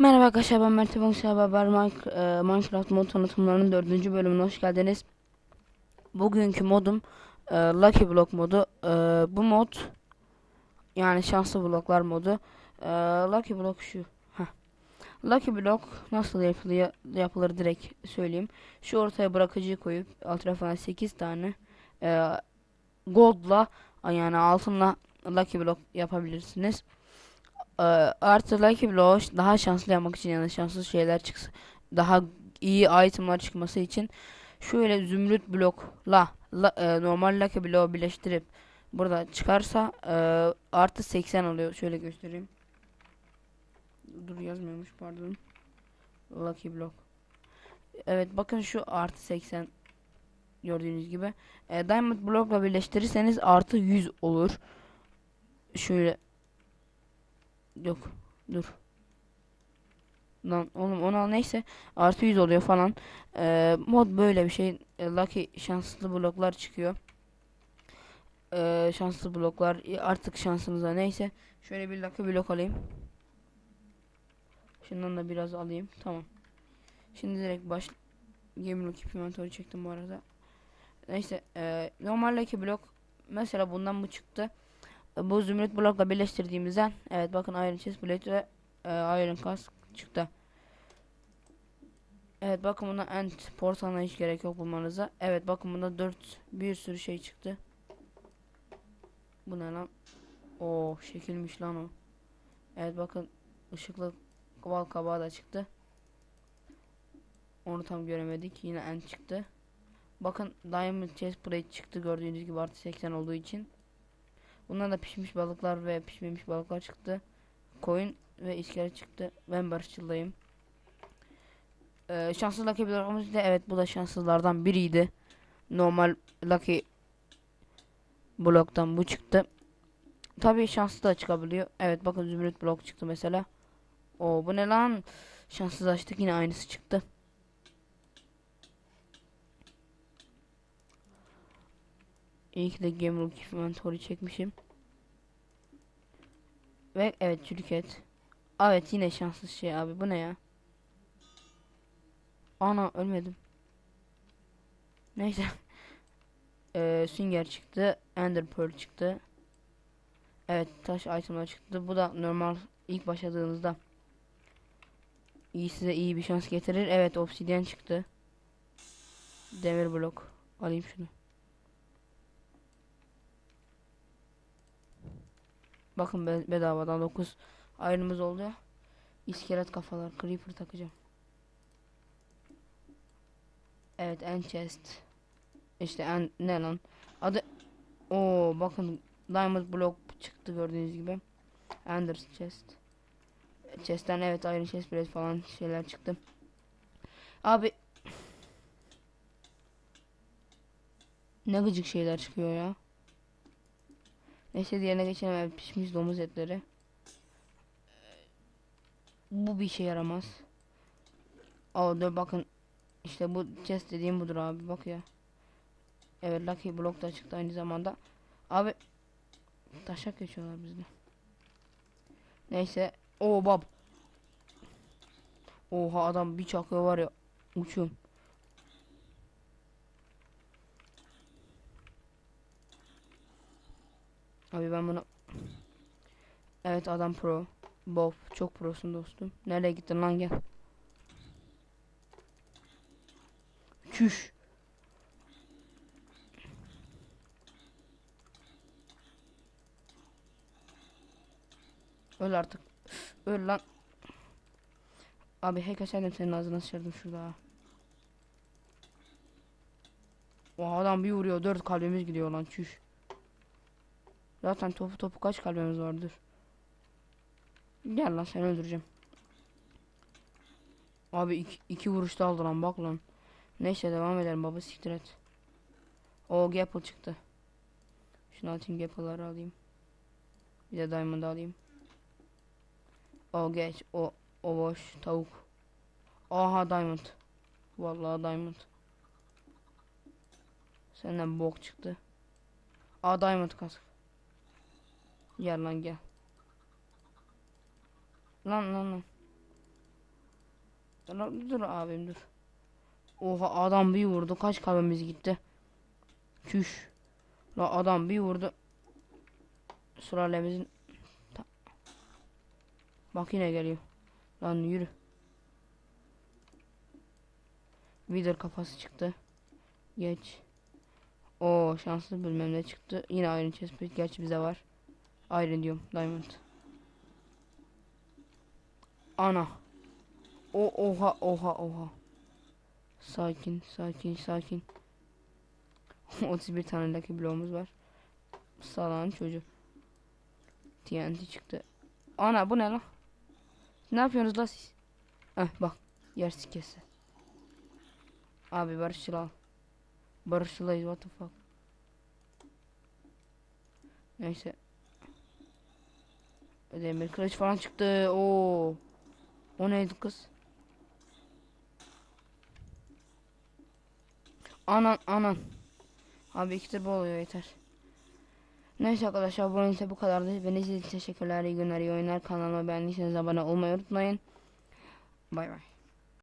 Merhaba arkadaşlar ben Mert Minec- e, Minecraft mod tanıtımlarının dördüncü bölümüne hoş geldiniz. Bugünkü modum e, Lucky Block modu. E, bu mod yani şanslı bloklar modu. E, Lucky Block şu. Heh. Lucky Block nasıl yapılıyor, yapılır direkt söyleyeyim. Şu ortaya bırakıcıyı koyup alt tarafına 8 tane e, gold'la yani altınla Lucky Block yapabilirsiniz. Ee, artı Lucky Block daha şanslı yapmak için yani şanslı şeyler çıksın. Daha iyi itemlar çıkması için şöyle zümrüt blokla la, e, normal Lucky Block'u birleştirip burada çıkarsa e, artı 80 oluyor. Şöyle göstereyim. Dur yazmıyormuş pardon. Lucky Block. Evet bakın şu artı 80 gördüğünüz gibi. E, Diamond blokla birleştirirseniz artı 100 olur. Şöyle Yok. Dur. Lan oğlum onu al neyse. Artı 100 oluyor falan. Ee, mod böyle bir şey. E, Lucky şanslı bloklar çıkıyor. Ee, şanslı bloklar e, artık şansımıza neyse. Şöyle bir Lucky blok alayım. Şundan da biraz alayım. Tamam. Şimdi direkt baş Game Lock inventory çektim bu arada. Neyse. E, normal Lucky blok mesela bundan bu çıktı bu zümrüt blokla birleştirdiğimizden evet bakın Iron Chest Plate ve e, Iron Kask çıktı. Evet bakın buna End portalına hiç gerek yok bulmanıza. Evet bakın bunda 4 bir sürü şey çıktı. Bu ne lan? Oo şekilmiş lan o. Evet bakın ışıklı koval kabağı da çıktı. Onu tam göremedik. Yine End çıktı. Bakın Diamond Chest Plate çıktı gördüğünüz gibi artı 80 olduğu için. Bundan da pişmiş balıklar ve pişmemiş balıklar çıktı. Koyun ve iskelet çıktı. Ben barışçıldayım. Ee, şanslı Lucky bloğumuz da evet bu da şanssızlardan biriydi. Normal Lucky bloktan bu çıktı. Tabii şanslı da çıkabiliyor. Evet bakın zümrüt blok çıktı mesela. O bu ne lan? Şanssız açtık yine aynısı çıktı. İyi ki de Game Inventory çekmişim. Ve evet çürük et. Evet yine şanssız şey abi bu ne ya? Ana ölmedim. Neyse. ee, sünger çıktı. Ender Pearl çıktı. Evet taş itemler çıktı. Bu da normal ilk başladığınızda iyi size iyi bir şans getirir. Evet obsidian çıktı. Demir blok. Alayım şunu. Bakın be bedavadan 9 ayrımız oldu. İskelet kafalar. Creeper takacağım. Evet en chest. İşte en ne lan? Adı o bakın diamond block çıktı gördüğünüz gibi. Ender chest. Chest'ten evet iron chest plate falan şeyler çıktı. Abi ne gıcık şeyler çıkıyor ya. Neyse diğerine geçelim. Evet, pişmiş domuz etleri. Bu bir işe yaramaz. Aa dur bakın. İşte bu chest dediğim budur abi bak ya. Evet Lucky Block da çıktı aynı zamanda. Abi taşak geçiyorlar bizde. Neyse. Oo bab. Oha adam bir çakıyor var ya. Uçuyorum. Abi ben bunu Evet adam pro. Bob çok prosun dostum. Nereye gittin lan gel. Çüş. Öl artık. Öl lan. Abi hack açardım senin ağzına sıçardım şurada. O adam bir vuruyor dört kalbimiz gidiyor lan çüş. Zaten topu topu kaç kalbimiz vardır. Gel lan seni öldüreceğim. Abi iki, iki vuruşta aldı lan bak lan. Neyse devam edelim baba siktir et. O Gapple çıktı. Şunu atayım Gapple'ları alayım. Bir de Diamond alayım. O geç o o boş tavuk. Aha Diamond. Vallahi Diamond. Senden bok çıktı. Aa Diamond kask. Gel lan gel. Lan lan lan. Dur, dur abim dur. Oha adam bir vurdu. Kaç kalbimiz gitti? Çüş. La adam bir vurdu. Sülalemizin Ta- Bak yine geliyor. Lan yürü. Wither kafası çıktı. Geç. O şanslı bilmem ne çıktı. Yine Iron Chestplate gerçi bize var. Iron. Diamond. Ana. O oha oha oha. Sakin sakin sakin. 31 tane lucky bloğumuz var. Salan çocuk. TNT çıktı. Ana bu ne lan? Ne yapıyorsunuz la siz? Heh bak. Yer sikesi. Abi barışçıl al. Barışçılayız what the fuck. Neyse. Demir kılıç falan çıktı. Oo. O neydi kız? Anan anan. Abi ikisi bu oluyor yeter. Neyse arkadaşlar bu oyun ise bu kadardı. Beni izlediğiniz için teşekkürler. İyi günler, iyi oyunlar. Kanalıma beğendiyseniz abone olmayı unutmayın. Bay bay.